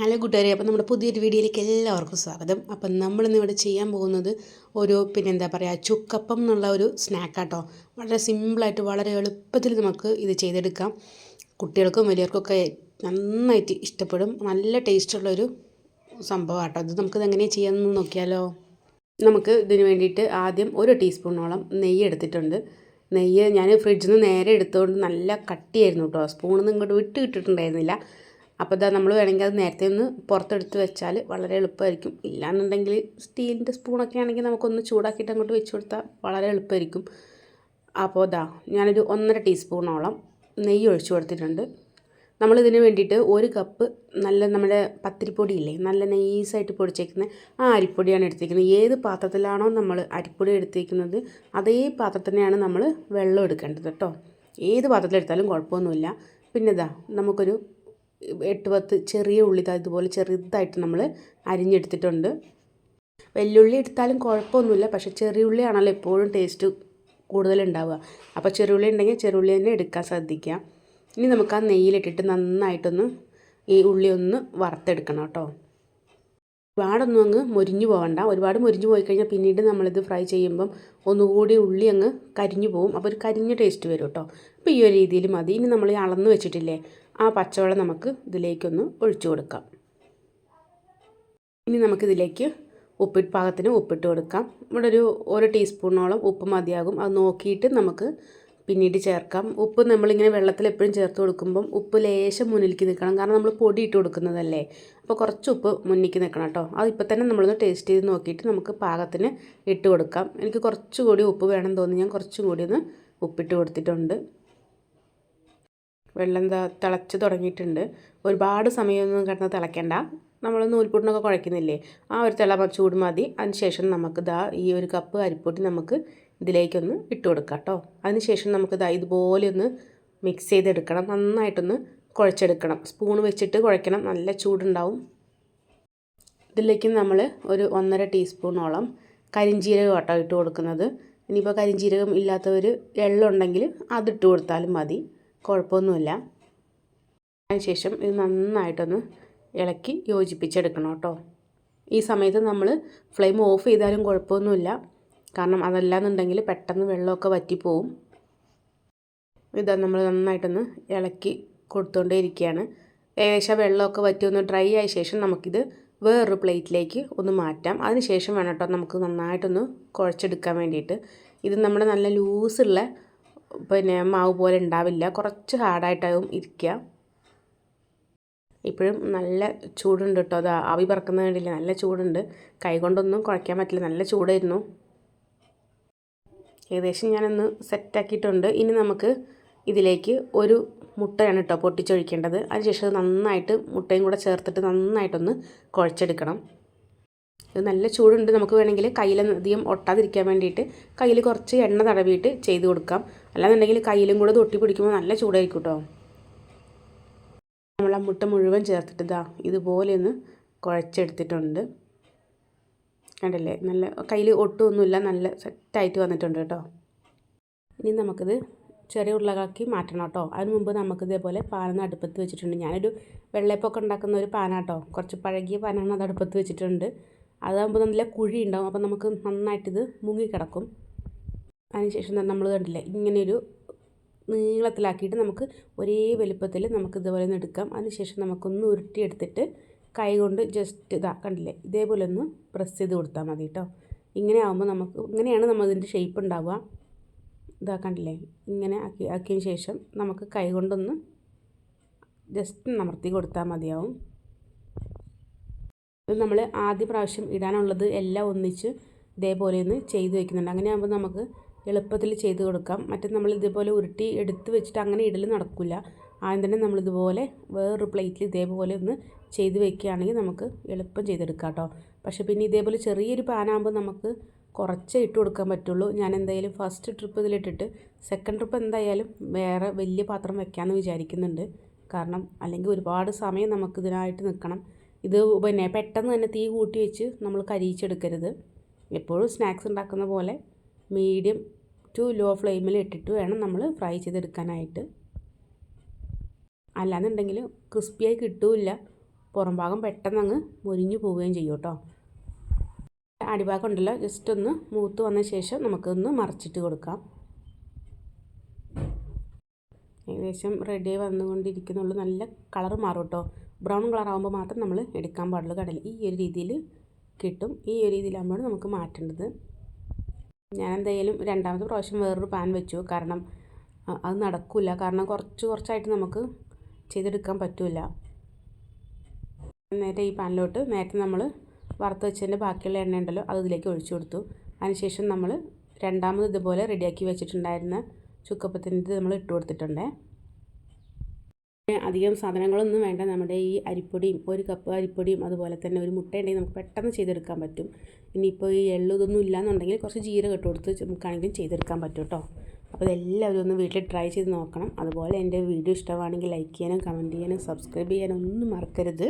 Hello കൂട്ടുകാരെ അപ്പം നമ്മുടെ പുതിയൊരു വീഡിയോയിലേക്ക് എല്ലാവർക്കും സ്വാഗതം. അപ്പം നമ്മളിന്ന് ഇവിടെ ചെയ്യാൻ പോകുന്നത് ഒരു പിന്നെ എന്താ പറയുക ചുക്കപ്പം എന്നുള്ള ഒരു സ്നാക്കാട്ടോ. വളരെ സിമ്പിളായിട്ട് വളരെ എളുപ്പത്തിൽ നമുക്ക് ഇത് ചെയ്തെടുക്കാം. കുട്ടികൾക്കും വലിയവർക്കൊക്കെ നന്നായിട്ട് ഇഷ്ടപ്പെടും. നല്ല ടേസ്റ്റുള്ളൊരു സംഭവമാട്ടോ. ഇത് നമുക്കിത് എങ്ങനെയാണ് ചെയ്യാമെന്ന് നോക്കിയാലോ? നമുക്ക് ഇതിന് വേണ്ടിയിട്ട് ആദ്യം ഒരു ടീസ്പൂണോളം നെയ്യ് എടുത്തിട്ടുണ്ട്. നെയ്യ് ഞാൻ ഫ്രിഡ്ജിൽ നിന്ന് നേരെ എടുത്തുകൊണ്ട് നല്ല കട്ടിയായിരുന്നു കേട്ടോ. സ്പൂണിൽ നിന്ന് ഇങ്ങോട്ട് വിട്ട് കിട്ടിയിട്ടുണ്ടായിരുന്നില്ല അപ്പോൾ ഇതാ നമ്മൾ വേണമെങ്കിൽ അത് നേരത്തെ ഒന്ന് പുറത്തെടുത്ത് വെച്ചാൽ വളരെ എളുപ്പമായിരിക്കും. ഇല്ലാന്നുണ്ടെങ്കിൽ സ്റ്റീലിന്റെ സ്പൂണൊക്കെ ആണെങ്കിൽ നമുക്കൊന്ന് ചൂടാക്കിയിട്ട് അങ്ങോട്ട് വെച്ച് കൊടുത്താൽ വളരെ എളുപ്പമായിരിക്കും. അപ്പോൾ ഇതാ ഞാനൊരു ഒന്നര ടീസ്പൂണോളം നെയ്യ് ഒഴിച്ചു കൊടുത്തിട്ടുണ്ട്. നമ്മളിതിന് വേണ്ടിയിട്ട് ഒരു കപ്പ് നല്ല നമ്മുടെ പത്തിരിപ്പൊടി ഇല്ലേ നല്ല നൈസായിട്ട് പൊടിച്ചേക്കുന്ന ആ അരിപ്പൊടിയാണ് എടുത്തിരിക്കുന്നത് ഏത് പാത്രത്തിലാണോ നമ്മൾ അരിപ്പൊടി എടുത്തിരിക്കുന്നത് അതേ പാത്രത്തിൽ തന്നെയാണ് നമ്മൾ വെള്ളം എടുക്കേണ്ടത് കേട്ടോ. ഏത് പാത്രത്തിലെടുത്താലും കുഴപ്പമൊന്നുമില്ല. പിന്നെ ഇതാ നമുക്കൊരു എട്ട് പത്ത് ചെറിയ ഉള്ളി ഇതുപോലെ ചെറുതായിട്ട് നമ്മൾ അരിഞ്ഞെടുത്തിട്ടുണ്ട്. വെല്ലുള്ളി എടുത്താലും കുഴപ്പമൊന്നുമില്ല പക്ഷേ ചെറിയ ഉള്ളിയാണല്ലോ എപ്പോഴും ടേസ്റ്റ് കൂടുതലുണ്ടാവുക. അപ്പോൾ ചെറുള്ളി ഉണ്ടെങ്കിൽ ചെറുള്ളി തന്നെ എടുക്കാൻ ശ്രദ്ധിക്കുക. ഇനി നമുക്ക് ആ നെയ്യിലിട്ടിട്ട് നന്നായിട്ടൊന്ന് ഈ ഉള്ളി ഒന്ന് വറുത്തെടുക്കണം കേട്ടോ. ഒരുപാടൊന്നും അങ്ങ് മുരിഞ്ഞു പോകണ്ട ഒരുപാട് മുരിഞ്ഞു പോയി കഴിഞ്ഞാൽ പിന്നീട് നമ്മളിത് ഫ്രൈ ചെയ്യുമ്പം ഒന്നുകൂടി ഉള്ളി അങ്ങ് കരിഞ്ഞു പോകും അപ്പോൾ ഒരു കരിഞ്ഞ ടേസ്റ്റ് വരും കേട്ടോ. അപ്പോൾ ഈ ഒരു രീതിയിൽ മതി. ഇനി നമ്മൾ അളന്ന് വെച്ചിട്ടില്ലേ ആ പച്ചവെള്ളം നമുക്ക് ഇതിലേക്കൊന്ന് ഒഴിച്ചു കൊടുക്കാം. ഇനി നമുക്കിതിലേക്ക് ഉപ്പിട്ട് പാകത്തിന് ഉപ്പിട്ട് കൊടുക്കാം. ഇവിടെ ഒരു ഒരു ടീസ്പൂണോളം ഉപ്പ് മതിയാകും. അത് നോക്കിയിട്ട് നമുക്ക് പിന്നീട് ചേർക്കാം. ഉപ്പ് നമ്മളിങ്ങനെ വെള്ളത്തിൽ എപ്പോഴും ചേർത്ത് കൊടുക്കുമ്പം ഉപ്പ് ലേശം മുന്നിലേക്ക് നിൽക്കണം. കാരണം നമ്മൾ പൊടി ഇട്ട് കൊടുക്കുന്നതല്ലേ? അപ്പോൾ കുറച്ച് ഉപ്പ് മുന്നിലേക്ക് നിൽക്കണം കേട്ടോ. അത് ഇപ്പോൾ തന്നെ നമ്മളൊന്ന് ടേസ്റ്റ് ചെയ്ത് നോക്കിയിട്ട് നമുക്ക് പാകത്തിന് ഇട്ട് കൊടുക്കാം. എനിക്ക് കുറച്ചുകൂടി ഉപ്പ് വേണം തോന്നി ഞാൻ കുറച്ചും കൂടി ഒന്ന് ഉപ്പിട്ട് കൊടുത്തിട്ടുണ്ട്. വെള്ളം തിളച്ച് തുടങ്ങിയിട്ടുണ്ട്. ഒരുപാട് സമയമൊന്നും കിടന്ന് തിളയ്ക്കണ്ട നമ്മൾ നൂൽപുട്ടിനൊക്കെ കുഴയ്ക്കുന്നില്ലേ? ആ ഒരു തിള ചൂട് മതി. അതിനുശേഷം നമുക്ക് ദാ ഈ ഒരു കപ്പ് അരിപ്പൊടി നമുക്ക് ഇതിലേക്കൊന്ന് ഇട്ട് കൊടുക്കാം കേട്ടോ അതിനുശേഷം നമുക്ക് ദാ ഇതുപോലെ ഒന്ന് മിക്സ് ചെയ്തെടുക്കണം. നന്നായിട്ടൊന്ന് കുഴച്ചെടുക്കണം. സ്പൂൺ വെച്ചിട്ട് കുഴയ്ക്കണം. നല്ല ചൂടുണ്ടാവും. ഇതിലേക്ക് നമ്മൾ ഒരു ഒന്നര ടീസ്പൂണോളം കരിഞ്ചീരകം കേട്ടോ ഇട്ട് കൊടുക്കുന്നത്. ഇനിയിപ്പോൾ കരിഞ്ചീരകം ഇല്ലാത്തവർ എള്ളുണ്ടെങ്കിൽ അതിട്ട് കൊടുത്താലും മതി. കുഴപ്പമൊന്നുമില്ല. അതിനുശേഷം ഇത് നന്നായിട്ടൊന്ന് ഇളക്കി യോജിപ്പിച്ചെടുക്കണം കേട്ടോ. ഈ സമയത്ത് നമ്മൾ ഫ്ലെയിം ഓഫ് ചെയ്താലും കുഴപ്പമൊന്നുമില്ല. കാരണം അതല്ലാന്നുണ്ടെങ്കിൽ പെട്ടെന്ന് വെള്ളമൊക്കെ വറ്റിപ്പോവും. ഇതാ നമ്മൾ നന്നായിട്ടൊന്ന് ഇളക്കി കൊടുത്തുകൊണ്ടേ ഇരിക്കുകയാണ് ഏകദേശം വെള്ളമൊക്കെ വറ്റി ഒന്ന് ഡ്രൈ ആയ ശേഷം നമുക്കിത് വേറൊരു പ്ലേറ്റിലേക്ക് ഒന്ന് മാറ്റാം. അതിന് ശേഷം വേണം കേട്ടോ നമുക്ക് നന്നായിട്ടൊന്ന് കുഴച്ചെടുക്കാൻ വേണ്ടിയിട്ട്. ഇത് നമ്മുടെ നല്ല ലൂസുള്ള പിന്നെ മാവ് പോലെ ഉണ്ടാവില്ല. കുറച്ച് ഹാർഡായിട്ടാവും ഇരിക്കുക ഇപ്പോഴും നല്ല ചൂടുണ്ട് കേട്ടോ അത് ആവി പറക്കുന്ന കണ്ടില്ല? നല്ല ചൂടുണ്ട്. കൈ കൊണ്ടൊന്നും കുഴയ്ക്കാൻ പറ്റില്ല. നല്ല ചൂടായിരുന്നു. ഏകദേശം ഞാനൊന്ന് സെറ്റാക്കിയിട്ടുണ്ട് ഇനി നമുക്ക് ഇതിലേക്ക് ഒരു മുട്ടയാണ് കേട്ടോ പൊട്ടിച്ചൊഴിക്കേണ്ടത്. അതിനുശേഷം നന്നായിട്ട് മുട്ടയും കൂടെ ചേർത്തിട്ട് നന്നായിട്ടൊന്ന് കുഴച്ചെടുക്കണം. ഇത് നല്ല ചൂടുണ്ട്. നമുക്ക് വേണമെങ്കിൽ കയ്യിൽ അധികം ഒട്ടാതിരിക്കാൻ വേണ്ടിയിട്ട് കയ്യിൽ കുറച്ച് എണ്ണ തടവിയിട്ട് ചെയ്ത് കൊടുക്കാം. അല്ലാന്നുണ്ടെങ്കിൽ കയ്യിലും കൂടെ തൊട്ടി പിടിക്കുമ്പോൾ നല്ല ചൂടായിരിക്കും കേട്ടോ നമ്മൾ ആ മുട്ട മുഴുവൻ ചേർത്തിട്ട് ഇതാ ഇതുപോലെ ഒന്ന് കുഴച്ചെടുത്തിട്ടുണ്ട്. കണ്ടല്ലേ? നല്ല കയ്യിൽ ഒട്ടുമൊന്നുമില്ല നല്ല സെറ്റായിട്ട് വന്നിട്ടുണ്ട് കേട്ടോ. ഇനി നമുക്കിത് ചെറിയ ഉരുളകളാക്കി മാറ്റണം കേട്ടോ. അതിന് മുമ്പ് നമുക്ക് ഇതേപോലെ പാനൊന്ന് അടുപ്പത്ത് വെച്ചിട്ടുണ്ട്. ഞാനൊരു വെള്ളയപ്പൊക്കെ ഉണ്ടാക്കുന്ന ഒരു പാനാട്ടോ. കുറച്ച് പഴകിയ പാനാണ് അത് അടുപ്പത്ത് വെച്ചിട്ടുണ്ട്. അതാകുമ്പോൾ നല്ല കുഴി ഉണ്ടാവും അപ്പോൾ നമുക്ക് നന്നായിട്ടിത് മുങ്ങിക്കിടക്കും അതിനുശേഷം നമ്മൾ കണ്ടില്ലേ ഇങ്ങനെയൊരു നീളത്തിലാക്കിയിട്ട് നമുക്ക് ഒരേ വലുപ്പത്തിൽ നമുക്ക് ഇതുപോലെ ഒന്ന് എടുക്കാം. അതിനുശേഷം നമുക്കൊന്ന് ഉരുട്ടിയെടുത്തിട്ട് കൈ കൊണ്ട് ജസ്റ്റ് ഇതാ കണ്ടില്ലേ ഇതേപോലെ ഒന്ന് പ്രസ് ചെയ്ത് കൊടുത്താൽ മതി കേട്ടോ ഇങ്ങനെ ആകുമ്പോൾ നമുക്ക് ഇങ്ങനെയാണ് നമ്മൾ ഇതിന്റെ ഷേപ്പ് ഉണ്ടാവുക. ഇതാ കണ്ടില്ലേ ഇങ്ങനെ ആക്കി ആക്കിയതിന് ശേഷം നമുക്ക് കൈ കൊണ്ടൊന്ന് ജസ്റ്റ് നമർത്തി കൊടുത്താൽ മതിയാവും. ഇത് നമ്മൾ ആദ്യ പ്രാവശ്യം ഇടാനുള്ളത് എല്ലാം ഒന്നിച്ച് ഇതേപോലെ ഒന്ന് ചെയ്ത് വെക്കുന്നുണ്ട്. അങ്ങനെ ആകുമ്പോൾ നമുക്ക് എളുപ്പത്തിൽ ചെയ്ത് കൊടുക്കാം. മറ്റേ നമ്മൾ ഇതുപോലെ ഉരുട്ടി എടുത്ത് വെച്ചിട്ട് അങ്ങനെ ഇടൽ നടക്കില്ല ആദ്യം തന്നെ നമ്മളിതുപോലെ വേറൊരു പ്ലേറ്റിൽ ഇതേപോലെ ഒന്ന് ചെയ്ത് വെക്കുകയാണെങ്കിൽ നമുക്ക് എളുപ്പം ചെയ്തെടുക്കാം കേട്ടോ. പക്ഷേ പിന്നെ ഇതേപോലെ ചെറിയൊരു പാനാകുമ്പോൾ നമുക്ക് കുറച്ചേ ഇട്ട് കൊടുക്കാൻ പറ്റുള്ളൂ. ഞാൻ എന്തായാലും ഫസ്റ്റ് ട്രിപ്പ് ഇതിലിട്ടിട്ട് സെക്കൻഡ് ട്രിപ്പ് എന്തായാലും വേറെ വലിയ പാത്രം വെക്കാമെന്ന് വിചാരിക്കുന്നുണ്ട്. കാരണം അല്ലെങ്കിൽ ഒരുപാട് സമയം നമുക്ക് ഇതിനായിട്ട് നിൽക്കണം. ഇത് പിന്നെ പെട്ടെന്ന് തന്നെ തീ കൂട്ടി വെച്ച് നമ്മൾ കരിയിച്ചെടുക്കരുത് എപ്പോഴും സ്നാക്സ് ഉണ്ടാക്കുന്ന പോലെ മീഡിയം ടു ലോ ഫ്ലെയിമിൽ ഇട്ടിട്ട് വേണം നമ്മൾ ഫ്രൈ ചെയ്തെടുക്കാനായിട്ട്. അല്ലാന്നുണ്ടെങ്കിൽ ക്രിസ്പിയായി കിട്ടില്ല. പുറം ഭാഗം പെട്ടെന്ന് അങ്ങ് മുരിഞ്ഞു പോവുകയും ചെയ്യും കേട്ടോ. അടിഭാഗം ഉണ്ടല്ലോ. ജസ്റ്റ് ഒന്ന് മൂത്ത് വന്ന ശേഷം നമുക്കൊന്ന് മറിച്ചിട്ട് കൊടുക്കാം. ഏകദേശം റെഡി വന്നുകൊണ്ടിരിക്കുന്നുള്ളൂ. നല്ല കളർ മാറും കേട്ടോ. ബ്രൗൺ കളർ ആകുമ്പോൾ മാത്രം നമ്മൾ എടുക്കാൻ പാടുള്ളൂ. കടൽ ഈ ഒരു രീതിയിൽ കിട്ടും. ഈ ഒരു രീതിയിലാകുമ്പോൾ നമുക്ക് മാറ്റേണ്ടത്. ഞാൻ എന്തായാലും രണ്ടാമത്തെ പ്രാവശ്യം വേറൊരു പാൻ വെച്ചു. കാരണം അത് നടക്കില്ല കാരണം കുറച്ച് കുറച്ചായിട്ട് നമുക്ക് ചെയ്തെടുക്കാൻ പറ്റില്ല നേരത്തെ ഈ പാനിലോട്ട് നേരത്തെ നമ്മൾ വറുത്ത് വെച്ചതിന്റെ ബാക്കിയുള്ള എണ്ണ ഉണ്ടല്ലോ അത് ഇതിലേക്ക് ഒഴിച്ചു കൊടുത്തു. അതിനുശേഷം നമ്മൾ രണ്ടാമത് ഇതുപോലെ റെഡിയാക്കി വെച്ചിട്ടുണ്ടായിരുന്ന ചുക്കപ്പത്തിന്റെ നമ്മൾ ഇട്ട് കൊടുത്തിട്ടുണ്ട്. അധികം സാധനങ്ങളൊന്നും വേണ്ട. നമ്മുടെ ഈ അരിപ്പൊടിയും ഒരു കപ്പ് അരിപ്പൊടിയും അതുപോലെ തന്നെ ഒരു മുട്ട ഉണ്ടെങ്കിൽ നമുക്ക് പെട്ടെന്ന് ചെയ്തെടുക്കാൻ പറ്റും. ഇനിയിപ്പോൾ ഈ എള്ളു ഇതൊന്നും ഇല്ലയെന്നുണ്ടെങ്കിൽ കുറച്ച് ജീരകം ഇട്ട് കൊടുത്ത് നമുക്കാണെങ്കിലും ചെയ്തെടുക്കാൻ പറ്റും കേട്ടോ അപ്പോൾ ഇതെല്ലാവരും ഒന്ന് വീട്ടിൽ ട്രൈ ചെയ്ത് നോക്കണം. അതുപോലെ എന്റെ വീഡിയോ ഇഷ്ടമാണെങ്കിൽ ലൈക്ക് ചെയ്യാനും കമന്റ് ചെയ്യാനും സബ്സ്ക്രൈബ് ചെയ്യാനും ഒന്നും മറക്കരുത്.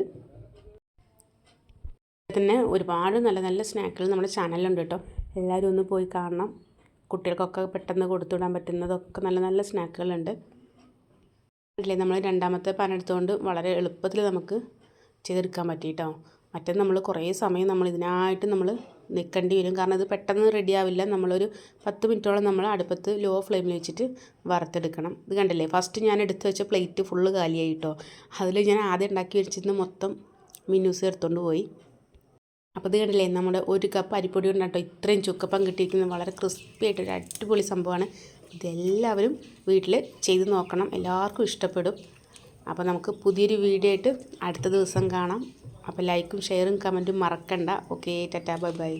തന്നെ ഒരുപാട് നല്ല നല്ല സ്നാക്കുകൾ നമ്മുടെ ചാനലിലുണ്ട് കേട്ടോ എല്ലാവരും ഒന്ന് പോയി കാണണം. കുട്ടികൾക്കൊക്കെ പെട്ടെന്ന് കൊടുത്തുവിടാൻ പറ്റുന്നതൊക്കെ നല്ല നല്ല സ്നാക്കുകളുണ്ട്. അല്ലേ നമ്മൾ രണ്ടാമത്തെ പാൻ എടുത്തുകൊണ്ട് വളരെ എളുപ്പത്തിൽ നമുക്ക് ചെയ്തെടുക്കാൻ പറ്റിയിട്ടോ മറ്റേ നമ്മൾ കുറേ സമയം നമ്മൾ ഇതിനായിട്ട് നമ്മൾ നിൽക്കേണ്ടി വരും. കാരണം ഇത് പെട്ടെന്ന് റെഡിയാവില്ല നമ്മളൊരു പത്ത് മിനിറ്റോളം നമ്മൾ അടുപ്പത്ത് ലോ ഫ്ലെയിമിൽ വെച്ചിട്ട് വറുത്തെടുക്കണം. ഇത് കണ്ടില്ലേ? ഫസ്റ്റ് ഞാൻ എടുത്ത് വെച്ച പ്ലേറ്റ് ഫുള്ള് കാലിയായി കേട്ടോ അതിൽ ഞാൻ ആദ്യം ഉണ്ടാക്കി വെച്ചിരുന്ന മൊത്തം മിന്നൂസ് എടുത്തുകൊണ്ട് പോയി. അപ്പോൾ ഇത് കണ്ടില്ലേ? നമ്മുടെ ഒരു കപ്പ് അരിപ്പൊടി ഉണ്ടാട്ടോ ഇത്രയും ചുക്കപ്പം കിട്ടിയിരിക്കുന്നത്. വളരെ ക്രിസ്പി ആയിട്ടൊരു അടിപൊളി സംഭവമാണ്. ഇതെല്ലാവരും വീട്ടിൽ ചെയ്ത് നോക്കണം. എല്ലാവർക്കും ഇഷ്ടപ്പെടും. അപ്പോൾ നമുക്ക് പുതിയൊരു വീഡിയോ ആയിട്ട് അടുത്ത ദിവസം കാണാം. അപ്പോൾ ലൈക്കും ഷെയറും കമന്റും മറക്കണ്ട. Okay tata bye bye